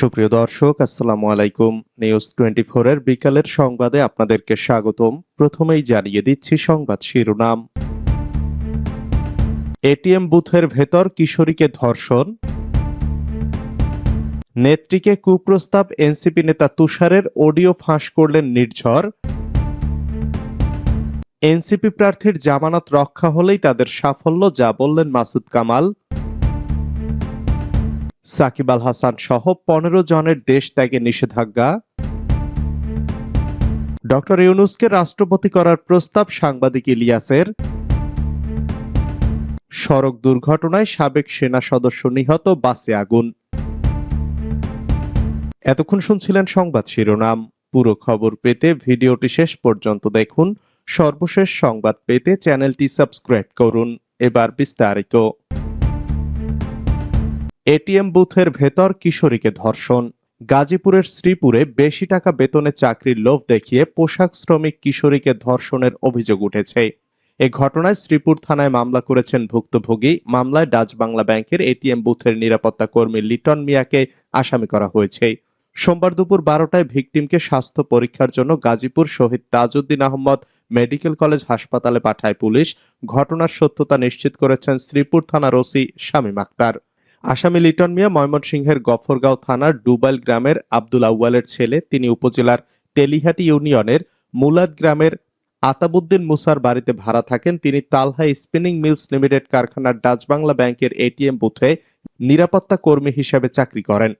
সুপ্রিয় দর্শক, আসসালামু আলাইকুম। নিউজ টোয়েন্টি এর বিকালের সংবাদে আপনাদেরকে স্বাগতম। প্রথমেই জানিয়ে দিচ্ছি সংবাদ শিরোনাম। এটিএম বুথের ভেতর কিশোরীকে ধর্ষণ। নেত্রীকে কুপ্রস্তাব এনসিপি নেতা তুষারের অডিও ফাঁস করলেন নির্ঝর। এনসিপি প্রার্থীর জামানত রক্ষা হলেই তাদের সাফল্য, যা বললেন মাসুদ কামাল। সাকিব আল হাসান সহ পনেরো জনের দেশ ত্যাগে নিষেধাজ্ঞা। ডক্টর ইউনুসকে রাষ্ট্রপতি করার প্রস্তাব সাংবাদিক ইলিয়াসের। সড়ক দুর্ঘটনায় সাবেক সেনা সদস্য নিহত বাসে আগুন। এতক্ষণ শুনছিলেন সংবাদ শিরোনাম। পুরো খবর পেতে ভিডিওটি শেষ পর্যন্ত দেখুন। সর্বশেষ সংবাদ পেতে চ্যানেলটি সাবস্ক্রাইব করুন। এবার বিস্তারিত। এটিএম বুথের ভেতর কিশোরীকে ধর্ষণ। গাজীপুরের শ্রীপুরে বেশি টাকা বেতনে চাকরির লোভ দেখিয়ে পোশাক শ্রমিক কিশোরীকে ধর্ষণের অভিযোগ উঠেছে। এ ঘটনায় শ্রীপুর থানায় মামলা করেছেন ভুক্তভোগী। মামলায় ডাচ বাংলা ব্যাংকের এটিএম বুথের নিরাপত্তা কর্মী লিটন মিয়াকে আসামি করা হয়েছে। সোমবার দুপুর বারোটায় ভিকটিমকে স্বাস্থ্য পরীক্ষার জন্য গাজীপুর শহীদ তাজউদ্দিন আহমদ মেডিকেল কলেজ হাসপাতালে পাঠায় পুলিশ। ঘটনার সত্যতা নিশ্চিত করেছেন শ্রীপুর থানার ওসি শামীম আক্তার। আসামি লিটন মিয়া ময়মনসিংহের গফরগাঁও থানার ডুবাইল গ্রামের আব্দুল আউয়ালের ছেলে। তিনি উপজেলার তেলিহাটি ইউনিয়নের মুলাদ গ্রামের আতাবুদ্দিন মুসার বাড়িতে ভাড়া থাকেন। তিনি তালহা স্পিনিং মিলস লিমিটেড কারখানার ডাচ বাংলা ব্যাংকের এটিএম বুথে নিরাপত্তা কর্মী হিসেবে চাকরি করেন।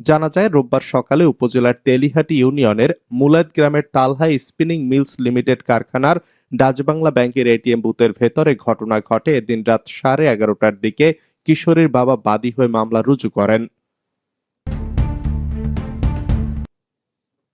জানা যায়, রোববার সকালে উপজেলার তেলিহাটি ইউনিয়নের মুলাদ গ্রামের তালহা স্পিনিং মিলস লিমিটেড কারখানার ডাচবাংলা ব্যাংকের এটিএম বুথের ভেতরে ঘটনা ঘটে। এদিন রাত সাড়ে এগারোটার দিকে কিশোরীর বাবা বাদী হয়ে মামলা রুজু করেন।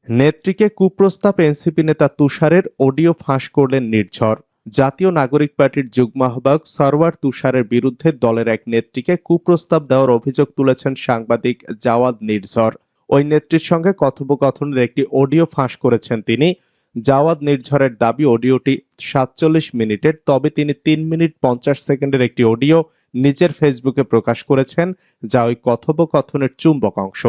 নেত্রীকে কুপ্রস্তাব এনসিপি নেতা তুষারের, অডিও ফাঁস করলেন নির্ঝর। জাতীয় নাগরিক পার্টির যুগ্ম আহ্বায়ক সরওয়ার তুষারের বিরুদ্ধে দলের এক নেত্রীকে কুপ্রস্তাব দেওয়ার অভিযোগ তুলেছেন সাংবাদিক জাওয়াদ নির্ঝর। ওই নেত্রীর সঙ্গে কথোপকথনের একটি অডিও ফাঁস করেছেন তিনি। জাওয়াদ নির্ঝরের দাবি, অডিওটি সাতচল্লিশ মিনিটের, তবে তিনি তিন মিনিট পঞ্চাশ সেকেন্ডের একটি অডিও নিজের ফেসবুকে প্রকাশ করেছেন, যা ওই কথোপকথনের চুম্বক অংশ।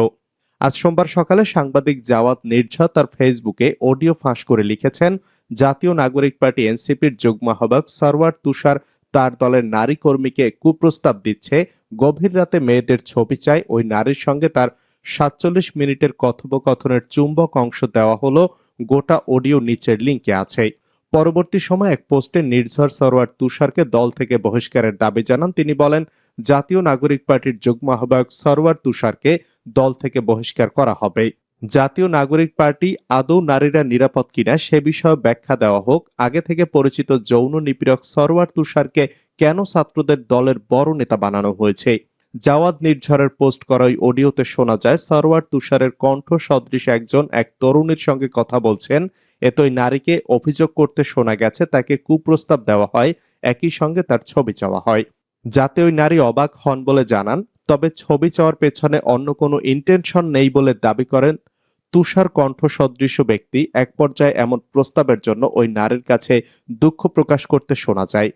আজ সোমবার সকালে সাংবাদিক জাওয়াত নির্ঝর তার ফেসবুকে অডিও ফাঁস করে লিখেছেন, জাতীয় নাগরিক পার্টি এনসিপির যুগ্ম আহ্বায়ক সরওয়ার তুষার তার দলের নারী কর্মীকে কুপ্রস্তাব দিচ্ছে, গভীর রাতে মেয়েদের ছবি চায় ওই নারীর সঙ্গে তার সাতচল্লিশ মিনিটের কথোপকথনের চুম্বক অংশ দেওয়া হলো, গোটা অডিও নিচের লিঙ্কে আছে। পরবর্তী সময় এক পোস্টে নির্ঝর সরওয়ার তুষারকে দল থেকে বহিষ্কারের দাবি জানান। তিনি বলেন, জাতীয় নাগরিক পার্টির যুগ্ম আহ্বায়ক সরওয়ার তুষারকে দল থেকে বহিষ্কার করা হবে। জাতীয় নাগরিক পার্টি আদৌ নারীরা নিরাপদ কিনা সে বিষয়ে ব্যাখ্যা দেওয়া হোক। আগে থেকে পরিচিত যৌন নিপীড়ক সরওয়ার তুষারকে কেন ছাত্রদের দলের বড় নেতা বানানো হয়েছে? জাওয়াদ নির্ঝরের পোস্ট করা ওই অডিওতে শোনা যায়, সরওয়ার তুষারের কণ্ঠ সদৃশ একজন এক তরুণীর সঙ্গে কথা বলছেন। এতই নারীকে অভিযোগ করতে শোনা গেছে, তাকে কুপ্রস্তাব দেওয়া হয়, একই সঙ্গে তার ছবি চাওয়া হয়। যাতে ওই নারী অবাক হন বলে জানান, তবে ছবি চাওয়ার পেছনে অন্য কোনো ইন্টেনশন নেই বলে দাবি করেন তুষার কণ্ঠ সদৃশ ব্যক্তি। এক পর্যায়ে এমন প্রস্তাবের জন্য ওই নারীর কাছে দুঃখ প্রকাশ করতে শোনা যায়।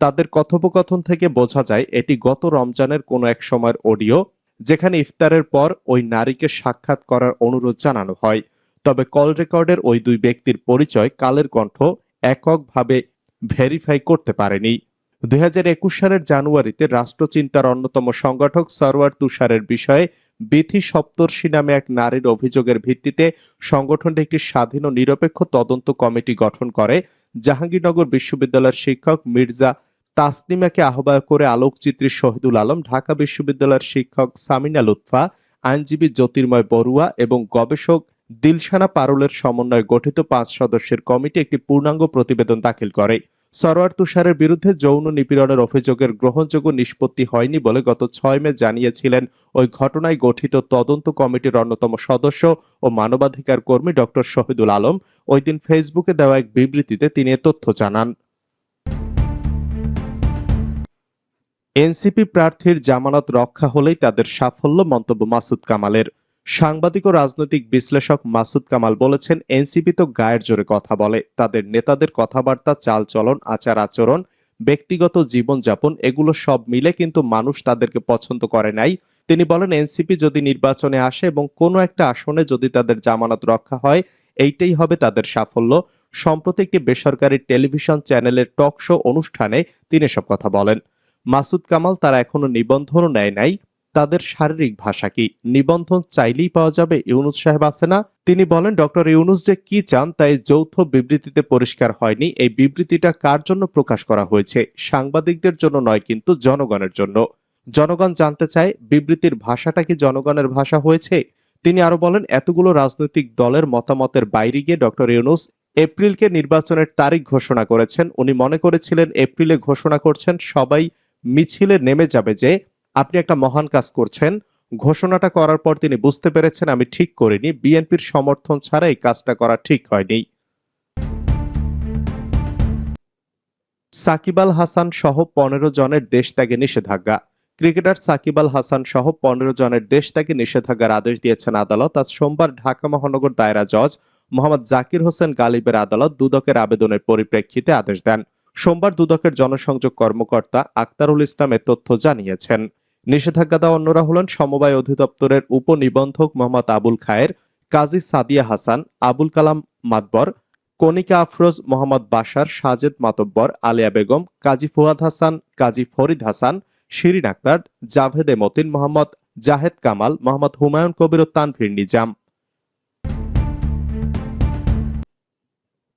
তাদের কথোপকথন থেকে বোঝা যায়, এটি গত রমজানের কোনো এক সময়ের অডিও, যেখানে ইফতারের পর ওই নারীকে সাক্ষাৎ করার অনুরোধ জানানো হয়। তবে কল রেকর্ডের ওই দুই ব্যক্তির পরিচয় কালের কণ্ঠ এককভাবে ভেরিফাই করতে পারেনি। দুই হাজার একুশ সালের জানুয়ারিতে রাষ্ট্রচিন্তার অন্যতম সংগঠক সরওয়ার তুষারের বিষয়ে বিথি সপ্তর্ষি নামে এক নারীর অভিযোগের ভিত্তিতে সংগঠনটি একটি স্বাধীন ও নিরপেক্ষ তদন্ত কমিটি গঠন করে। জাহাঙ্গীরনগর বিশ্ববিদ্যালয়ের শিক্ষক মির্জা তাসনিমাকে আহ্বায়ক করে আলোকচিত্রী শহীদুল আলম, ঢাকা বিশ্ববিদ্যালয়ের শিক্ষক সামিনা লুৎফা, আইনজীবী জ্যোতির্ময় বড়ুয়া এবং গবেষক দিলশানা পারুলের সমন্বয়ে গঠিত পাঁচ সদস্যের কমিটি একটি পূর্ণাঙ্গ প্রতিবেদন দাখিল করে। সরোয়ার তুষারের বিরুদ্ধে যৌন নিপীড়নের অভিযোগের গ্রহণযোগ্য নিষ্পত্তি হয়নি বলে গত ছয় মে জানিয়েছিলেন ওই ঘটনায় গঠিত তদন্ত কমিটির অন্যতম সদস্য ও মানবাধিকার কর্মী ডক্টর শহীদুল আলম। ওই দিন ফেসবুকে দেওয়া এক বিবৃতিতে তিনি তথ্য জানান। এনসিপি প্রার্থীর জামানত রক্ষা হলেই তাদের সাফল্য মন্তব্য মাসুদ কামালের। সাংবাদিক ও রাজনৈতিক বিশ্লেষক মাসুদ কামাল বলেছেন, এনসিপি তো গায়ের জোরে কথা বলে। তাদের নেতাদের কথাবার্তা, চালচলন, আচার আচরণ, ব্যক্তিগত জীবনযাপন, এগুলো সব মিলে কিন্তু মানুষ তাদেরকে পছন্দ করে নাই। তিনি বলেন, এনসিপি যদি নির্বাচনে আসে এবং কোনো একটা আসনে যদি তাদের জামানত রক্ষা হয়, এইটাই হবে তাদের সাফল্য। সম্প্রতি একটি বেসরকারি টেলিভিশন চ্যানেলের টক শো অনুষ্ঠানে তিনি সব কথা বলেন। মাসুদ কামাল তারা এখনও নিবন্ধনও নেয় নাই। তাদের শারীরিক ভাষা কি? নিবন্ধন চাইলেই পাওয়া যাবে, ইউনুস সাহেব আছে না? তিনি বলেন, ডক্টর ইউনুস যে কি চান তাই যৌথ বিবৃতিতে পরিষ্কার হয়নি। এই বিবৃতিটা কার জন্য প্রকাশ করা হয়েছে? সাংবাদিকদের জন্য নয়, কিন্তু জনগণের জন্য। জনগণ জানতে চায়, বিবৃতির ভাষাটা কি জনগণের ভাষা হয়েছে? তিনি আরও বলেন, এতগুলো রাজনৈতিক দলের মতামতের বাইরে গিয়ে ডক্টর ইউনুস এপ্রিলকে নির্বাচনের তারিখ ঘোষণা করেছেন। উনি মনে করেছিলেন, এপ্রিলে ঘোষণা করছেন, সবাই মিছিলে নেমে যাবে যে আপনি একটা মহান কাজ করছেন। ঘোষণাটা করার পর তিনি বুঝতে পেরেছেন আমি ঠিক করিনি। বিএনপির সমর্থন ছাড়া এই কাজটা করা ঠিক হয়নি। সাকিব আল হাসান সহ পনেরো জনের দেশ ত্যাগে নিষেধাজ্ঞা। ক্রিকেটার সাকিব আল হাসান সহ পনেরো জনের দেশ ত্যাগে নিষেধাজ্ঞার আদেশ দিয়েছেন আদালত। আজ সোমবার ঢাকা মহানগর দায়রা জজ মোহাম্মদ জাকির হোসেন গালিবের আদালত দুদকের আবেদনের পরিপ্রেক্ষিতে আদেশ দেন। সোমবার দুদকের জনসংযোগ কর্মকর্তা আক্তারুল ইসলাম এ তথ্য জানিয়েছেন। নিষেধাজ্ঞা অন্যরা হলেন সমবায় অধিদপ্তরের উপনিবন্ধক মোহাম্মদ আবুল খায়ের, কাজী সাদিয়া হাসান, আবুল কালাম মাতবর কনিকা আফরোজ মোহাম্মদ বাশার, সাজেদ মাতব্বর, আলিয়া বেগম, কাজী ফুয়াদ হাসান, কাজী ফরিদ হাসান, শিরিন আক্তার, জাভেদে মতিন মোহাম্মদ, জাহেদ কামাল, মোহাম্মদ হুমায়ুন কবির ও তানভীর নিজাম।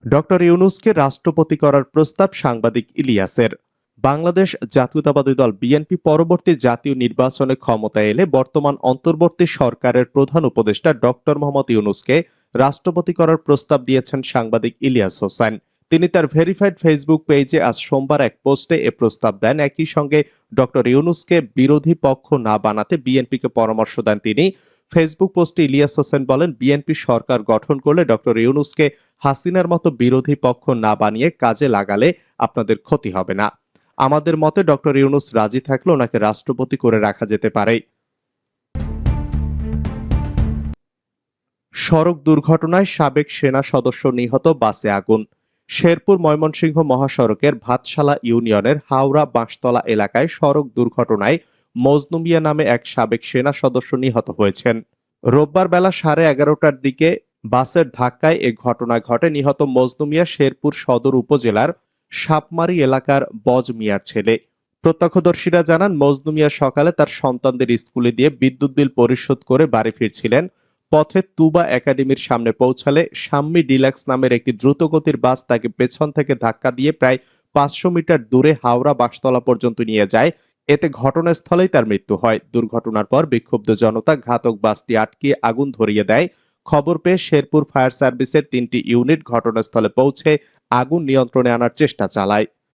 ডক্টর ইউনুসকে রাষ্ট্রপতি করার প্রস্তাব সাংবাদিক ইলিয়াসের। বাংলাদেশ জাতীয়তাবাদী দল বিএনপি পরবর্তী জাতীয় নির্বাচনে ক্ষমতায় এলে বর্তমান অন্তর্বর্তী সরকারের প্রধান উপদেষ্টা ডক্টর মোহাম্মদ ইউনুসকে রাষ্ট্রপতি করার প্রস্তাব দিয়েছেন সাংবাদিক ইলিয়াস হোসেন। তিনি তার ভেরিফাইড ফেসবুক পেজে আজ সোমবার এক পোস্টে এ প্রস্তাব দেন। একই সঙ্গে ডক্টর ইউনুসকে বিরোধী পক্ষ না বানাতে বিএনপিকে পরামর্শ দেন তিনি। ফেসবুক পোস্টে ইলিয়াস হোসেন বলেন, বিএনপি সরকার গঠন করলে ডক্টর ইউনুসকে হাসিনার মতো বিরোধী পক্ষ না বানিয়ে কাজে লাগালে আপনাদের ক্ষতি হবে না। আমাদের মতে ডক্টর ইউনুস রাজি থাকলে ওনাকে রাষ্ট্রপতি করে রাখা যেতে পারে। সড়ক দুর্ঘটনায় সাবেক সেনা সদস্য নিহত বাসে আগুন। শেরপুর ময়মনসিংহ মহাসড়কের ভাতশালা ইউনিয়নের হাওড়া বাঁশতলা এলাকায় সড়ক দুর্ঘটনায় মজনুমিয়া নামে এক সাবেক সেনা সদস্য নিহত হয়েছেন। রোববার বেলা সাড়ে এগারোটার দিকে বাসের ধাক্কায় এ ঘটনা ঘটে। নিহত মজনুমিয়া শেরপুর সদর উপজেলার সাপমারি এলাকার বজ মিয়ার ছেলে। প্রত্যক্ষদর্শীরা জানান, মজনু মিয়া সকালে তার সন্তানদের স্কুলে দিয়ে বিদ্যুৎ বিল পরিশোধ করে বাড়ি ফিরছিলেন। পথে তুবা একাডেমির সামনে পৌঁছালে সাম্মি ডিলাক্স নামের একটি দ্রুতগতির বাস তাকে পেছন থেকে ধাক্কা দিয়ে প্রায় পাঁচশো মিটার দূরে হাওড়া বাসতলা পর্যন্ত নিয়ে যায়। এতে ঘটনাস্থলেই তার মৃত্যু হয়। দুর্ঘটনার পর বিক্ষুব্ধ জনতা ঘাতক বাসটি আটকে আগুন ধরিয়ে দেয়। খবর পেয়ে শেরপুর ফায়ার সার্ভিসের তিনটি ইউনিট ঘটনাস্থলে পৌঁছে আগুন নিয়ন্ত্রণে আনার চেষ্টা চালায়।